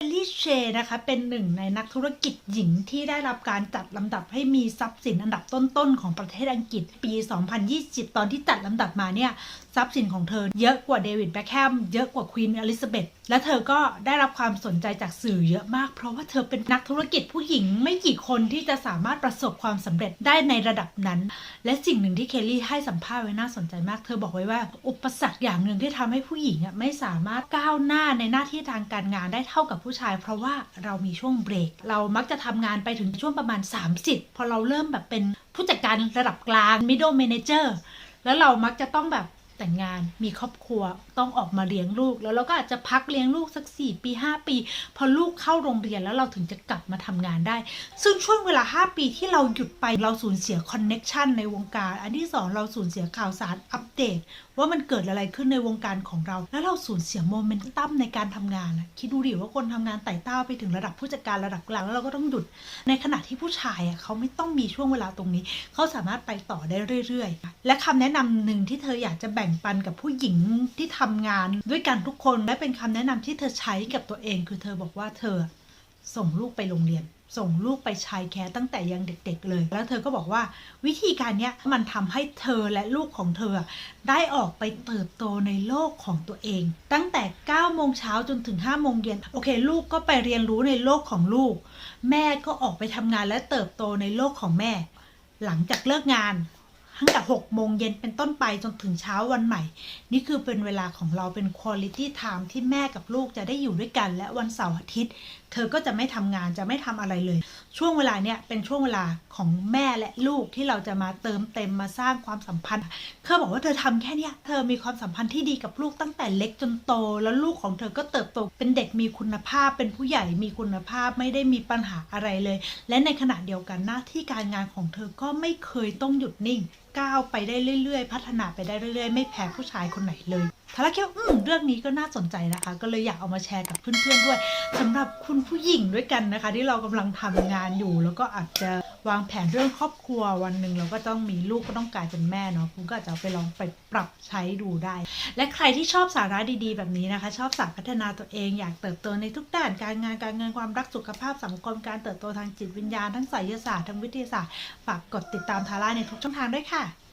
เอลลี่เชนะคะเป็นหนึ่งในนักธุรกิจหญิงที่ได้รับการจัดลำดับให้มีทรัพย์สินอันดับต้นๆ ของประเทศอังกฤษปี 2020 ตอนที่จัดลำดับมาเนี่ย ทรัพย์สินของเธอเยอะกว่าเดวิดแบ็คแฮมเยอะกว่าควีนอลิซาเบธ และเธอก็ได้รับความสนใจจากสื่อเยอะมาก เพราะว่าเธอเป็นนักธุรกิจผู้หญิงไม่กี่คนที่จะสามารถประสบความสำเร็จได้ในระดับนั้น และสิ่งหนึ่งที่เคลลี่ให้สัมภาษณ์ไว้น่าสนใจมาก เธอบอกไว้ว่า อุปสรรคอย่างหนึ่งที่ทำให้ผู้หญิงอะไม่สามารถก้าวหน้าในหน้าที่ทางการงานได้เท่ากับผู้ชาย เพราะว่าเรามีช่วงเบรก เรามักจะทำงานไปถึงช่วงประมาณ 30 พอเราเริ่มแบบเป็นผู้จัดการระดับกลาง middle manager แล้วเรามักจะต้องแบบ แต่งงานมีครอบครัวต้องออกมาเลี้ยงลูก แล้วเราก็อาจจะพักเลี้ยงลูกสัก 4 ปี 5 ปี พอลูกเข้าโรงเรียนแล้วเราถึงจะกลับมาทำงานได้ ซึ่งช่วงเวลา 5 ปีที่เราหยุดไปเราสูญเสียคอนเน็กชันในวงการ อันที่ 2 เราสูญเสียข่าวสารอัปเดต ว่ามันเกิดอะไรขึ้นในวงการของเรา แล้วเราสูญเสียโมเมนตัมในการทำงานคิดดูดิว่าคนทำงานไต่เต้าไปถึงระดับผู้จัดการระดับกลางแล้วเราก็ต้องหยุด ในขณะที่ผู้ชายอะเขาไม่ต้องมีช่วงเวลาตรงนี้ เขาสามารถไปต่อได้เรื่อย ๆ และคำแนะนำหนึ่งที่เธออยากจะแบ่งปันกับผู้หญิงที่ทำงาน ด้วยกันทุกคนและเป็นคำแนะนำที่เธอใช้กับตัวเอง คือเธอบอกว่าเธอส่งลูกไปโรงเรียน ส่งลูกไปชายแคร์ตั้งแต่ยังเด็กๆเลย แล้วเธอก็บอกว่าวิธีการนี้มันทำให้เธอและลูกของเธอ ได้ออกไปเติบโตในโลกของตัวเอง ตั้งแต่9โมงเช้าจนถึง5โมงเย็นโอเค ลูกก็ไปเรียนรู้ในโลกของลูก แม่ก็ออกไปทำงานและเติบโตในโลกของแม่ หลังจากเลิกงาน ตั้งแต่6โมงเย็นเป็นต้นไปจนถึงเช้าวันใหม่ นี่คือเป็นเวลาของเราเป็น quality time ที่แม่กับลูกจะได้อยู่ด้วยกัน และวันเสาร์อาทิตย์ เธอก็จะไม่ทำงานจะไม่ทำอะไรเลย ช่วงเวลาเนี่ยเป็นช่วงเวลาของแม่และลูกที่เราจะมาเติมเต็มมาสร้างความสัมพันธ์เธอบอกว่าเธอทำแค่นี้เธอมีความสัมพันธ์ที่ดีกับลูกตั้งแต่เล็กจนโต แล้วลูกของเธอก็เติบโตเป็นเด็กมีคุณภาพ เป็นผู้ใหญ่มีคุณภาพไม่ได้มีปัญหาอะไรเลย และในขณะเดียวกันหน้าที่การงานของเธอก็ไม่เคยต้องหยุดนิ่งก้าวไปได้เรื่อยๆ พัฒนาไปได้เรื่อยๆ ไม่แพ้ผู้ชายคนไหนเลย ทาร่าคิดว่าอืมเรื่องนี้ก็น่าสนใจนะคะ ก็เลยอยากเอามาแชร์กับเพื่อนๆด้วยสำหรับคุณผู้หญิงด้วยกันนะคะ ที่เรากำลังทำงานอยู่ แล้วก็อาจจะวางแผนเรื่องครอบครัววันหนึ่งเราก็ต้องมีลูกก็ต้องกลายเป็นแม่เนาะคุณก็อาจจะไปลองไปปรับใช้ดูได้ และใครที่ชอบสาระดีๆ แบบนี้นะคะ ชอบสายพัฒนาตัวเองอยากเติบโตในทุกด้านการงานการเงินความรักสุขภาพสังคมการเติบโตทางจิตวิญญาณทั้งไสยศาสตร์ทั้งวิทยาศาสตร์ฝากกดติดตามทาร่าในทุกช่องทางด้วยค่ะ